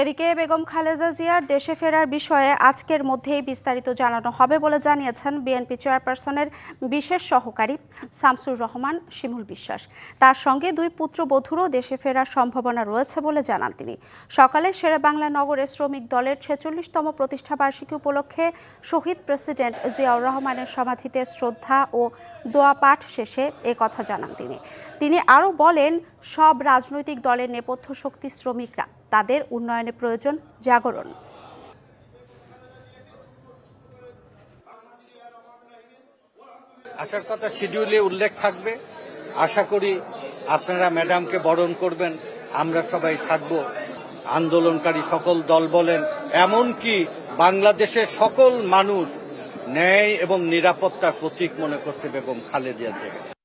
এদিকে বেগম খালেদা জিয়ার দেশে ফেরার বিষয়ে আজকের মধ্যেই বিস্তারিত জানানো হবে বলে জানিয়েছেন বিএনপি চেয়ারপারসনের বিশেষ সহকারী শামসুর রহমান শিমুল বিশ্বাস। তার সঙ্গে দুই পুত্রবধূরও দেশে ফেরার সম্ভাবনা রয়েছে বলে জানান তিনি। সকালে সেরা শেরেবাংলা নগরে শ্রমিক দলের ছেচল্লিশতম প্রতিষ্ঠাবার্ষিকী উপলক্ষে শহীদ প্রেসিডেন্ট জিয়াউর রহমানের সমাধিতে শ্রদ্ধা ও দোয়া পাঠ শেষে এ কথা জানান তিনি। তিনি আরও বলেন, সব রাজনৈতিক দলের নেপথ্য শক্তি শ্রমিকরা। তাদের উন্নয়নে প্রয়োজন জাগরণ। আসার কথা শিডিউলে উল্লেখ থাকবে। আশা করি আপনারা ম্যাডামকে বরণ করবেন। আমরা সবাই থাকব। আন্দোলনকারী সকল দল বলেন, এমনকি বাংলাদেশের সকল মানুষ ন্যায় এবং নিরাপত্তার প্রতীক মনে করছে বেগম খালেদিয়া জিয়াকে।